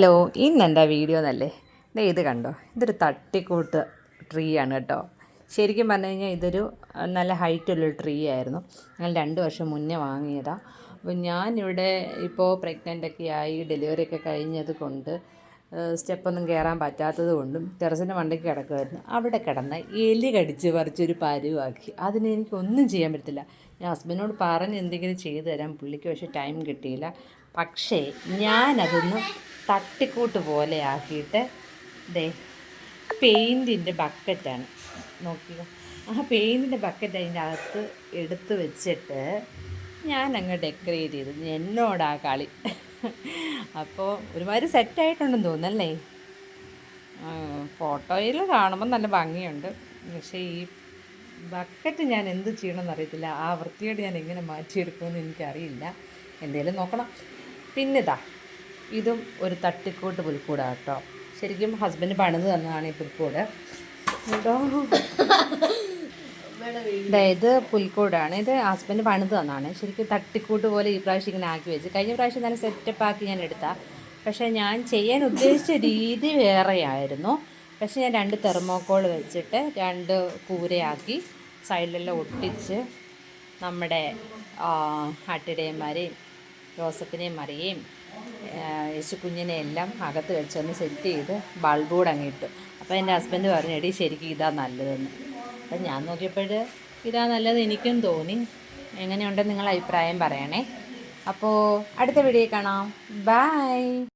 Hello ഇന്ന് എന്താ video എന്നല്ലേ ദേ ഇത് കണ്ടോ? ഇതൊരു തട്ടിക്കൂട്ട് ട്രീ ആണ് കേട്ടോ. ശരിക്കും പറഞ്ഞു കഴിഞ്ഞാൽ ഇതൊരു നല്ല ഹൈറ്റുള്ളൊരു ട്രീ ആയിരുന്നു. ഞാൻ രണ്ട് വർഷം മുന്നേ വാങ്ങിയതാണ് അപ്പോൾ ഞാനിവിടെ ഇപ്പോൾ ഒക്കെ ആയി ഡെലിവറി ഒക്കെ കഴിഞ്ഞത് കൊണ്ട് സ്റ്റെപ്പൊന്നും കയറാൻ പറ്റാത്തത് കൊണ്ടും ടെറസിന്റെ മണ്ടയ്ക്ക് കിടക്കുമായിരുന്നു അവിടെ കിടന്ന് എലി കടിച്ച് പറിച്ചൊരു പരുവാക്കി. അതിന് എനിക്കൊന്നും ചെയ്യാൻ പറ്റത്തില്ല. ഞാൻ ഹസ്ബൻഡിനോട് പറഞ്ഞ് എന്തെങ്കിലും ചെയ്തു തരാൻ പുള്ളിക്ക് പക്ഷേ ടൈം കിട്ടിയില്ല. പക്ഷേ ഞാനതൊന്ന് തട്ടിക്കൂട്ട് പോലെ ആക്കിയിട്ട് ദേ പെയിന്റിന്റെ ബക്കറ്റാണ്. നോക്കിയോ ആ പെയിന്റിന്റെ ബക്കറ്റ് അതിന്റെ അകത്ത് എടുത്ത് വെച്ചിട്ട് ഞാൻ അങ്ങ് ഡെക്കറേറ്റ് ചെയ്തു. എന്നോടാ കളി? അപ്പോൾ ഒരുമാതിരി സെറ്റായിട്ടുണ്ടെന്ന് തോന്നുന്നല്ലേ? ഫോട്ടോയിൽ കാണുമ്പോൾ നല്ല ഭംഗിയുണ്ട്. പക്ഷേ ഈ ബക്കറ്റ് ഞാൻ എന്ത് ചെയ്യണമെന്ന് അറിയത്തില്ല. ആ വൃത്തിയോട് ഞാൻ എങ്ങനെ മാറ്റിയെടുക്കുമെന്ന് എനിക്കറിയില്ല. എന്തേലും നോക്കണം. പിന്നിതാ ഇതും ഒരു തട്ടിക്കൂട്ട് പുൽക്കൂടാണ് കേട്ടോ. ശരിക്കും ഹസ്ബൻഡ് പണിത് തന്നതാണ് ഈ പുൽക്കൂട്. കേട്ടോ ഇത് പുൽക്കൂടാണ്. ഇത് ഹസ്ബൻഡ് പണിത് തന്നാണ് ശരിക്കും തട്ടിക്കൂട്ട് പോലെ ഈ പ്രാവശ്യം ഇങ്ങനെ ആക്കി വെച്ച്. കഴിഞ്ഞ പ്രാവശ്യം തന്നെ സെറ്റപ്പ് ആക്കി ഞാൻ എടുത്താ. പക്ഷേ ഞാൻ ചെയ്യാൻ ഉദ്ദേശിച്ച രീതി വേറെയായിരുന്നു. പക്ഷേ ഞാൻ രണ്ട് തെർമോക്കോൾ വെച്ചിട്ട് രണ്ട് കൂരയാക്കി സൈഡിലെല്ലാം ഒട്ടിച്ച് നമ്മുടെ ആട്ടിടയന്മാരെയും ജോസഫിനെയും മറിയേയും യേശുക്കുഞ്ഞിനെ എല്ലാം അകത്ത് വെച്ചൊന്ന് സെറ്റ് ചെയ്ത് ബൾബ് കൂടെ അങ്ങ് ഇട്ടു. അപ്പോൾ എന്റെ ഹസ്ബൻഡ് പറഞ്ഞു എടി ശരിക്കും ഇതാ നല്ലതെന്ന്. അപ്പം ഞാൻ നോക്കിയപ്പോൾ ഇതാ നല്ലത് എനിക്കും തോന്നി. എങ്ങനെയുണ്ടെന്ന് നിങ്ങൾ അഭിപ്രായം പറയണേ? അപ്പോൾ അടുത്ത വീഡിയോ കാണാം. ബൈ